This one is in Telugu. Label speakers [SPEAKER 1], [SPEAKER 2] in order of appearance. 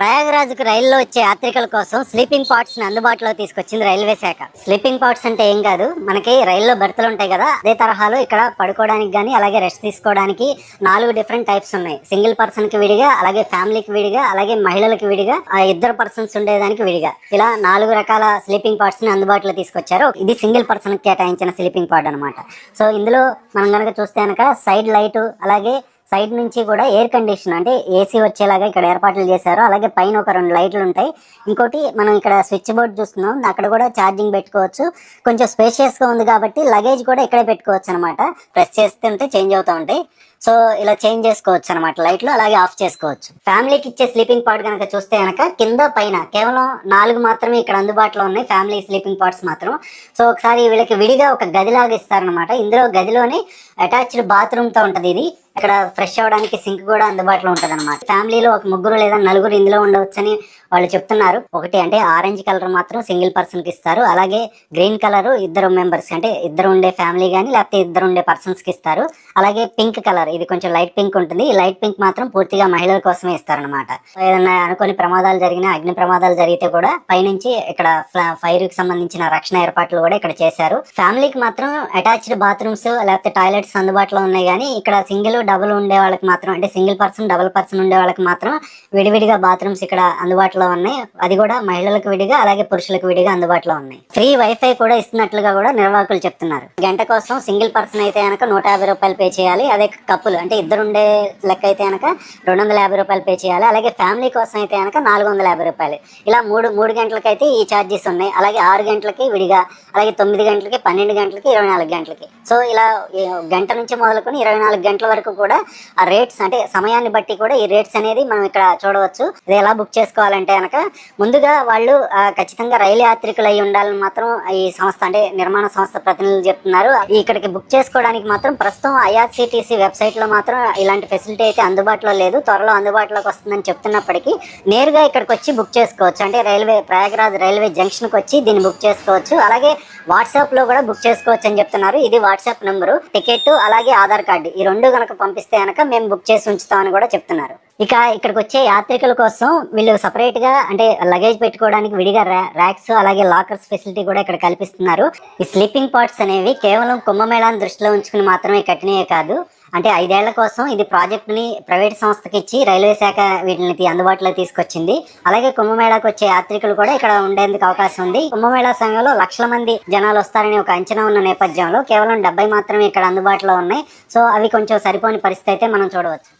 [SPEAKER 1] ప్రయాగరాజ్కు రైల్లో వచ్చే యాత్రికుల కోసం స్లీపింగ్ పార్ట్స్ని అందుబాటులో తీసుకొచ్చింది రైల్వే శాఖ. స్లీపింగ్ పార్ట్స్ అంటే ఏం కాదు మనకి రైల్లో బెర్తులు ఉంటాయి కదా అదే తరహాలో ఇక్కడ పడుకోవడానికి కానీ అలాగే రెస్ట్ తీసుకోవడానికి నాలుగు డిఫరెంట్ టైప్స్ ఉన్నాయి. సింగిల్ పర్సన్కి విడిగా అలాగే ఫ్యామిలీకి విడిగా అలాగే మహిళలకు విడిగా ఇద్దరు పర్సన్స్ ఉండేదానికి విడిగా. ఇలా నాలుగు రకాల స్లీపింగ్ పార్ట్స్ని అందుబాటులో తీసుకొచ్చారు. ఇది సింగిల్ పర్సన్ కేటాయించిన స్లీపింగ్ పార్ట్ అన్నమాట. సో ఇందులో మనం కనుక చూస్తే కనుక సైడ్ లైట్ అలాగే సైడ్ నుంచి కూడా ఎయిర్ కండిషన్ అంటే ఏసీ వచ్చేలాగా ఇక్కడ ఏర్పాట్లు చేశారు. అలాగే పైన ఒక రెండు లైట్లు ఉంటాయి. ఇంకోటి మనం ఇక్కడ స్విచ్ బోర్డ్ చూస్తున్నాం. అక్కడ కూడా ఛార్జింగ్ పెట్టుకోవచ్చు. కొంచెం స్పేషియస్గా ఉంది కాబట్టి లగేజ్ కూడా ఇక్కడే పెట్టుకోవచ్చు అనమాట ప్రెస్ చేస్తుంటే చేంజ్ అవుతూ ఉంటాయి. సో ఇలా చేంజ్ చేసుకోవచ్చు అనమాట లైట్లు అలాగే ఆఫ్ చేసుకోవచ్చు. ఫ్యామిలీకి ఇచ్చే స్లీపింగ్ పార్ట్ కనుక చూస్తే కనుక కింద పైన కేవలం నాలుగు మాత్రమే ఇక్కడ అందుబాటులో ఉన్నాయి. ఫ్యామిలీ స్లీపింగ్ పార్ట్స్ మాత్రం. సో ఒకసారి వీళ్ళకి విడిగా ఒక గదిలాగా ఇస్తారనమాట ఇందులో గదిలోనే అటాచ్డ్ బాత్రూమ్తో ఉంటది ఇది. ఇక్కడ ఫ్రెష్ అవ్వడానికి సింక్ కూడా అందుబాటులో ఉంటుంది అనమాట ఫ్యామిలీలో ఒక ముగ్గురు లేదా నలుగురు ఇందులో ఉండవచ్చని వాళ్ళు చెప్తున్నారు. ఒకటి అంటే ఆరెంజ్ కలర్ మాత్రం సింగిల్ పర్సన్కి ఇస్తారు. అలాగే గ్రీన్ కలర్ ఇద్దరు మెంబర్స్ అంటే ఇద్దరు ఉండే ఫ్యామిలీ కానీ లేకపోతే ఇద్దరు ఉండే పర్సన్స్కి ఇస్తారు. అలాగే పింక్ కలర్ ఇది కొంచెం లైట్ పింక్ ఉంటుంది. ఈ లైట్ పింక్ మాత్రం పూర్తిగా మహిళల కోసమే ఇస్తారనమాట ఏదైనా అనుకోని ప్రమాదాలు జరిగినా అగ్ని ప్రమాదాలు జరిగితే కూడా పైనుంచి ఇక్కడ ఫైర్కి సంబంధించిన రక్షణ ఏర్పాట్లు కూడా ఇక్కడ చేశారు. ఫ్యామిలీకి మాత్రం అటాచ్డ్ బాత్రూమ్స్ లేకపోతే టాయిలెట్స్ అందుబాటులో ఉన్నాయి కానీ ఇక్కడ సింగిల్ డబుల్ ఉండే వాళ్ళకి మాత్రం అంటే సింగిల్ పర్సన్ డబుల్ పర్సన్ ఉండే వాళ్ళకి మాత్రం విడివిడిగా బాత్రూమ్స్ ఇక్కడ అందుబాటులో ఉన్నాయి. అది కూడా మహిళలకు విడిగా అలాగే పురుషులకు విడిగా అందుబాటులో ఉన్నాయి. ఫ్రీ వైఫై కూడా ఇస్తున్నట్లుగా కూడా నిర్వాహకులు చెప్తున్నారు. గంట కోసం సింగిల్ పర్సన్ అయితే కనుక నూట యాభై రూపాయలు పే చేయాలి. అదే కప్పులు అంటే ఇద్దరు ఉండే లెక్క అయితే కనుక రెండు వందల యాభై రూపాయలు పే చేయాలి. అలాగే ఫ్యామిలీ కోసం అయితే కనుక నాలుగు వందల యాభై రూపాయలు. ఇలా మూడు మూడు గంటలకైతే ఈ ఛార్జెస్ ఉన్నాయి. అలాగే ఆరు గంటలకి విడిగా అలాగే తొమ్మిది గంటలకి పన్నెండు గంటలకి ఇరవై నాలుగు గంటలకి. సో ఇలా గంట నుంచి మొదలుకొని ఇరవై నాలుగు గంటల వరకు కూడా ఆ రేట్స్ అంటే సమయాన్ని బట్టి కూడా ఈ రేట్స్ అనేది మనం ఇక్కడ చూడవచ్చు. ఇది ఎలా బుక్ చేసుకోవాలంటే కనుక ముందుగా వాళ్ళు ఖచ్చితంగా రైలు యాత్రికులు అయి ఉండాలని మాత్రం ఈ సంస్థ అంటే నిర్మాణ సంస్థ ప్రతినిధులు చెప్తున్నారు. ఇక్కడికి బుక్ చేసుకోవడానికి మాత్రం ప్రస్తుతం ఐఆర్సిటిసి వెబ్సైట్లో మాత్రం ఇలాంటి ఫెసిలిటీ అయితే అందుబాటులో లేదు. త్వరలో అందుబాటులోకి వస్తుందని చెప్తున్నప్పటికీ నేరుగా ఇక్కడికి వచ్చి బుక్ చేసుకోవచ్చు. అంటే రైల్వే ప్రయాగరాజ్ రైల్వే జంక్షన్కి వచ్చి దీన్ని బుక్ చేసుకోవచ్చు. అలాగే వాట్సాప్లో కూడా బుక్ చేసుకోవచ్చు అని చెప్తున్నారు. ఇది వాట్సాప్ నెంబరు టికెట్ అలాగే ఆధార్ కార్డు. ఈ రెండు కనుక పంపిస్తే కనుక మేము బుక్ చేసి ఉంచుతామని కూడా చెప్తున్నారు. ఇక ఇక్కడికి వచ్చే యాత్రికుల కోసం వీళ్ళు సపరేట్గా అంటే లగేజ్ పెట్టుకోవడానికి విడిగా ర్యాక్స్ అలాగే లాకర్స్ ఫెసిలిటీ కూడా ఇక్కడ కల్పిస్తున్నారు. ఈ స్లీపింగ్ పార్ట్స్ అనేవి కేవలం కుంభమేళాన్ని దృష్టిలో ఉంచుకుని మాత్రమే కట్టినయే కాదు. అంటే ఐదేళ్ళ కోసం ఇది ప్రాజెక్ట్ని ప్రైవేట్ సంస్థకి ఇచ్చి రైల్వే శాఖ వీటిని అందుబాటులో తీసుకొచ్చింది. అలాగే కుంభమేళాకు వచ్చే యాత్రికులు కూడా ఇక్కడ ఉండేందుకు అవకాశం ఉంది. కుంభమేళా సమయంలో లక్షల మంది జనాలు వస్తారని ఒక అంచనా ఉన్న నేపథ్యంలో కేవలం డెబ్బై మాత్రమే ఇక్కడ అందుబాటులో ఉన్నాయి. సో అవి కొంచెం సరిపోని పరిస్థితి అయితే మనం చూడవచ్చు.